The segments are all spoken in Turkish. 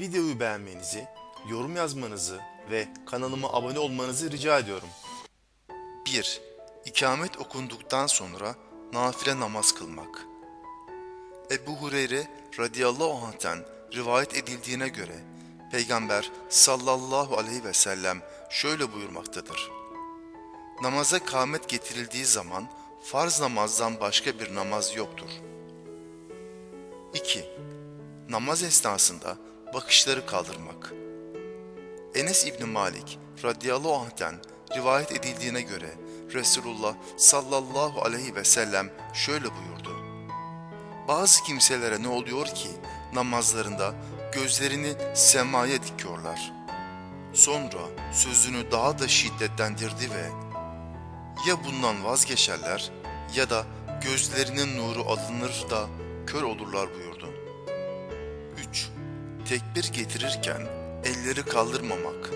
videoyu beğenmenizi, yorum yazmanızı ve kanalıma abone olmanızı rica ediyorum. 1. İkamet okunduktan sonra nafile namaz kılmak. Ebu Hureyre radıyallahu anh'ten rivayet edildiğine göre Peygamber sallallahu aleyhi ve sellem şöyle buyurmaktadır. Namaza kâmet getirildiği zaman farz namazdan başka bir namaz yoktur. 2. Namaz esnasında bakışları kaldırmak. Enes İbni Malik radıyallahu anh'ten rivayet edildiğine göre Resulullah sallallahu aleyhi ve sellem şöyle buyurdu. Bazı kimselere ne oluyor ki namazlarında gözlerini semaya dikiyorlar. Sonra sözünü daha da şiddetlendirdi ve ya bundan vazgeçerler ya da gözlerinin nuru alınır da kör olurlar buyurdu. 3. Tekbir getirirken elleri kaldırmamak.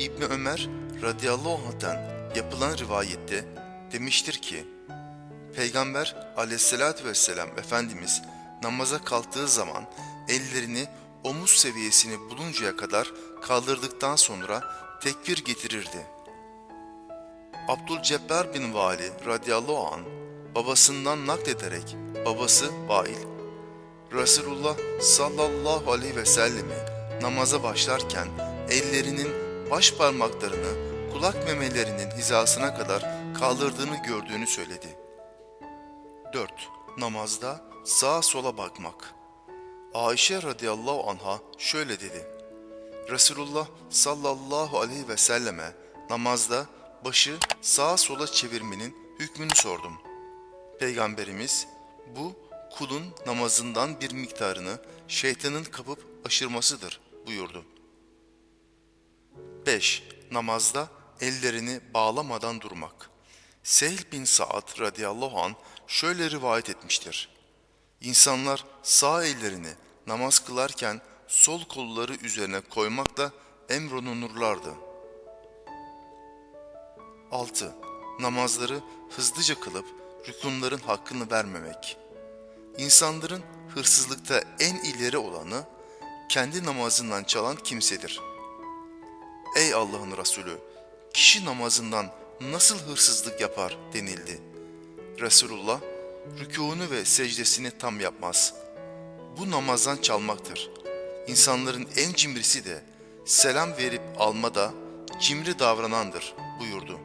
İbni Ömer radıyallahu anh'tan yapılan rivayette demiştir ki, Peygamber aleyhissalatü vesselam Efendimiz namaza kalktığı zaman ellerini omuz seviyesini buluncaya kadar kaldırdıktan sonra tekbir getirirdi. Abdülcebbar bin Vali radıyallahu an babasından naklederek babası Vail Resulullah sallallahu aleyhi ve sellemi namaza başlarken ellerinin baş parmaklarını kulak memelerinin hizasına kadar kaldırdığını gördüğünü söyledi. 4. Namazda sağa sola bakmak. Ayşe radıyallahu anha şöyle dedi. Resulullah sallallahu aleyhi ve selleme namazda başı sağa sola çevirmenin hükmünü sordum. Peygamberimiz bu kulun namazından bir miktarını şeytanın kapıp aşırmasıdır buyurdu. 5. Namazda ellerini bağlamadan durmak. Sehl bin Sa'd radıyallahu an şöyle rivayet etmiştir. İnsanlar sağ ellerini namaz kılarken sol kolları üzerine koymakla emrolunurlardı. 6. Namazları hızlıca kılıp rükunların hakkını vermemek. İnsanların hırsızlıkta en ileri olanı kendi namazından çalan kimsedir. Ey Allah'ın Resulü! Kişi namazından nasıl hırsızlık yapar denildi. Resulullah, rükûnu ve secdesini tam yapmaz. Bu namazdan çalmaktır. İnsanların en cimrisi de selam verip almada cimri davranandır buyurdu.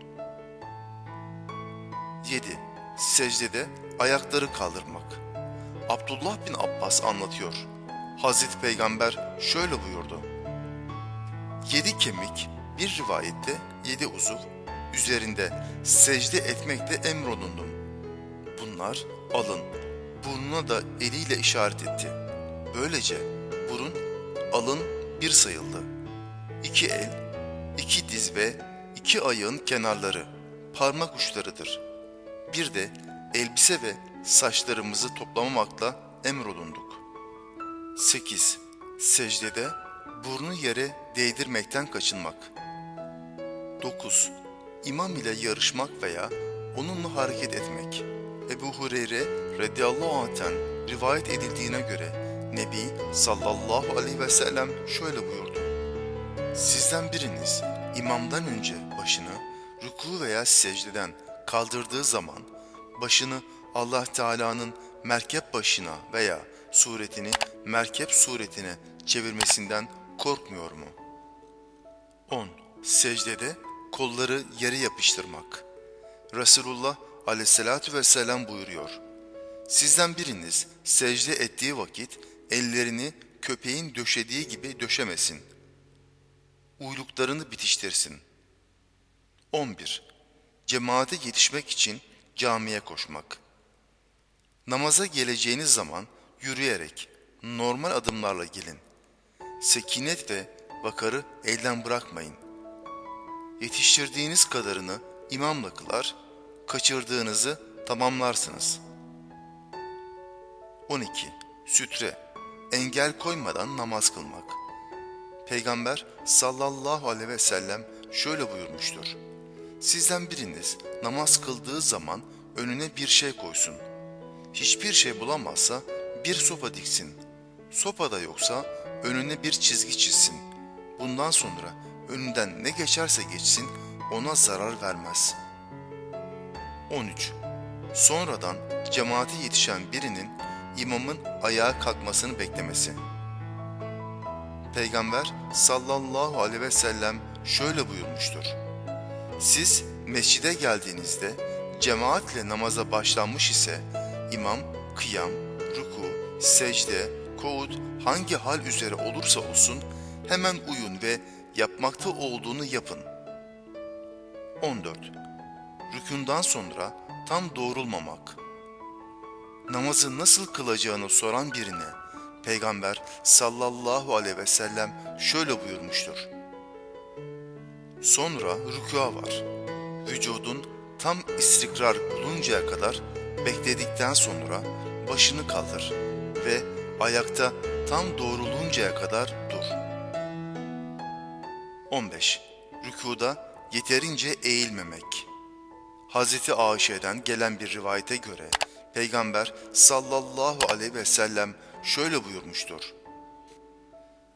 7. Secdede ayakları kaldırmak. Abdullah bin Abbas anlatıyor. Hazreti Peygamber şöyle buyurdu. Yedi kemik, bir rivayette yedi uzuv, üzerinde secde etmekle emrolundum. Bunlar alın, burnuna da eliyle işaret etti. Böylece burun, alın bir sayıldı. İki el, iki diz ve iki ayağın kenarları, parmak uçlarıdır. Bir de elbise ve saçlarımızı toplamamakla emrolunduk. 8. Secdede burnu yere değdirmekten kaçınmak. 9. İmam ile yarışmak veya onunla hareket etmek. Ebu Hureyre radıyallahu anh'ten rivayet edildiğine göre Nebi sallallahu aleyhi ve sellem şöyle buyurdu. Sizden biriniz imamdan önce başını ruku veya secdeden kaldırdığı zaman başını Allah Teala'nın merkep başına veya suretini merkep suretine çevirmesinden korkmuyor mu? 10. Secdede kolları yere yapıştırmak. Resulullah aleyhissalatü vesselam buyuruyor. Sizden biriniz secde ettiği vakit ellerini köpeğin döşediği gibi döşemesin. Uyluklarını bitiştirsin. 11. Cemaate yetişmek için camiye koşmak. Namaza geleceğiniz zaman yürüyerek, normal adımlarla gelin. Sekinet ve vakarı elden bırakmayın. Yetiştirdiğiniz kadarını imamla kılar, kaçırdığınızı tamamlarsınız. 12. Sütre, engel koymadan namaz kılmak. Peygamber sallallahu aleyhi ve sellem şöyle buyurmuştur. Sizden biriniz namaz kıldığı zaman önüne bir şey koysun. Hiçbir şey bulamazsa bir sopa diksin. Sopa da yoksa önüne bir çizgi çizsin. Bundan sonra önünden ne geçerse geçsin ona zarar vermez. 13. Sonradan cemaate yetişen birinin imamın ayağa kalkmasını beklemesi. Peygamber sallallahu aleyhi ve sellem şöyle buyurmuştur. Siz mescide geldiğinizde cemaatle namaza başlanmış ise imam kıyam, ruku, secde, kuud hangi hal üzere olursa olsun hemen uyun ve yapmakta olduğunu yapın. 14. Rükündan sonra tam doğrulmamak. Namazı nasıl kılacağını soran birine Peygamber sallallahu aleyhi ve sellem şöyle buyurmuştur. Sonra rükûa var. Vücudun tam istikrar buluncaya kadar bekledikten sonra başını kaldır ve ayakta tam doğruluncaya kadar dur. 15. Rükuda yeterince eğilmemek. Hazreti Ayşe'den gelen bir rivayete göre Peygamber sallallahu aleyhi ve sellem şöyle buyurmuştur.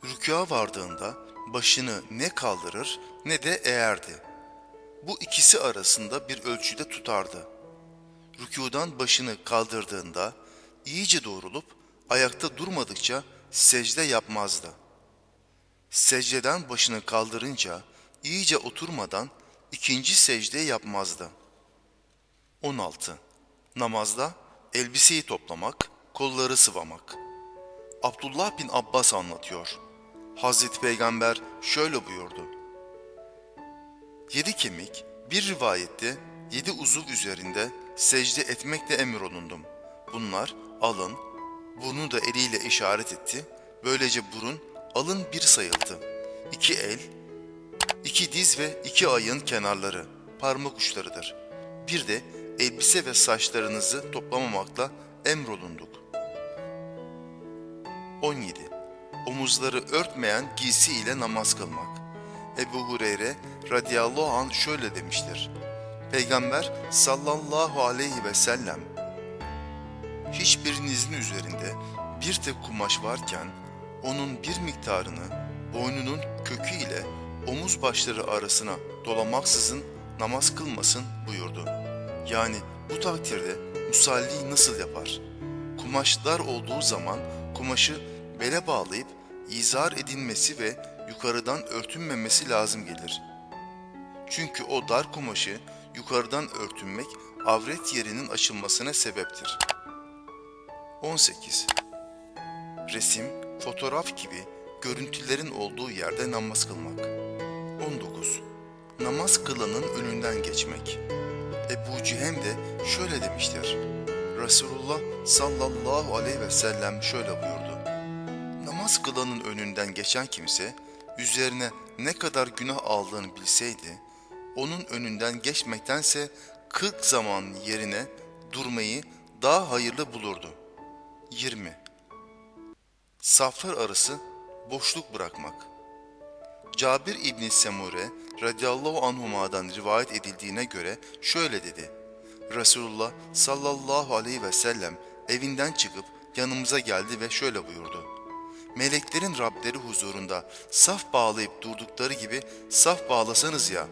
Rükûa vardığında başını ne kaldırır ne de eğerdi. Bu ikisi arasında bir ölçüde tutardı. Rükudan başını kaldırdığında iyice doğrulup ayakta durmadıkça secde yapmazdı. Secdeden başını kaldırınca iyice oturmadan ikinci secde yapmazdı. 16. Namazda elbiseyi toplamak, kolları sıvamak. Abdullah bin Abbas anlatıyor. Hazreti Peygamber şöyle buyurdu. Yedi kemik, bir rivayette yedi uzuv üzerinde secde etmekle emrolundum. Bunlar alın, burnu da eliyle işaret etti. Böylece burun, alın bir sayıldı. İki el, iki diz ve iki ayın kenarları, parmak uçlarıdır. Bir de elbise ve saçlarınızı toplamamakla emrolunduk. 17. Omuzları örtmeyen giysi ile namaz kılmak. Ebu Hureyre radıyallahu an şöyle demiştir. Peygamber sallallahu aleyhi ve sellem hiçbirinizin üzerinde bir tek kumaş varken onun bir miktarını boynunun kökü ile omuz başları arasına dolamaksızın namaz kılmasın buyurdu. Yani bu takdirde musalli nasıl yapar? Kumaş dar olduğu zaman kumaşı bele bağlayıp izar edilmesi ve yukarıdan örtünmemesi lazım gelir. Çünkü o dar kumaşı yukarıdan örtünmek avret yerinin açılmasına sebeptir. 18. Resim, fotoğraf gibi görüntülerin olduğu yerde namaz kılmak. 19. Namaz kılanın önünden geçmek. Ebu Cihem de şöyle demiştir. Resulullah sallallahu aleyhi ve sellem şöyle buyurdu. Namaz kılanın önünden geçen kimse üzerine ne kadar günah aldığını bilseydi, onun önünden geçmektense 40 zaman yerine durmayı daha hayırlı bulurdu. 20. Saflar arası boşluk bırakmak. Cabir İbni Semure radıyallahu anhuma'dan rivayet edildiğine göre şöyle dedi. Resulullah sallallahu aleyhi ve sellem evinden çıkıp yanımıza geldi ve şöyle buyurdu. Meleklerin Rableri huzurunda saf bağlayıp durdukları gibi saf bağlasanız ya.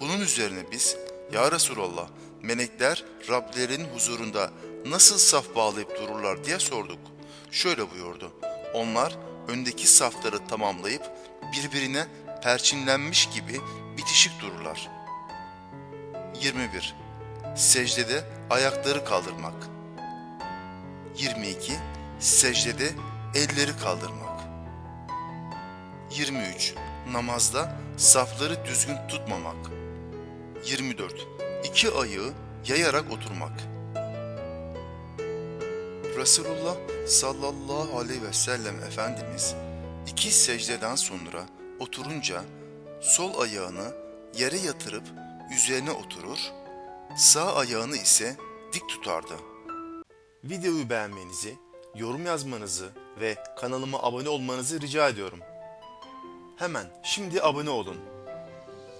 Bunun üzerine biz, Ya Resulallah, melekler Rablerin huzurunda nasıl saf bağlayıp dururlar diye sorduk. Şöyle buyurdu. Onlar öndeki safları tamamlayıp birbirine perçinlenmiş gibi bitişik dururlar. 21. Secdede ayakları kaldırmak. 22. Secdede elleri kaldırmak. 23. Namazda safları düzgün tutmamak. 24. İki ayağı yayarak oturmak. Resulullah sallallahu aleyhi ve sellem Efendimiz iki secdeden sonra oturunca sol ayağını yere yatırıp üzerine oturur, sağ ayağını ise dik tutardı. Videoyu beğenmenizi, yorum yazmanızı ve kanalıma abone olmanızı rica ediyorum. Hemen şimdi abone olun.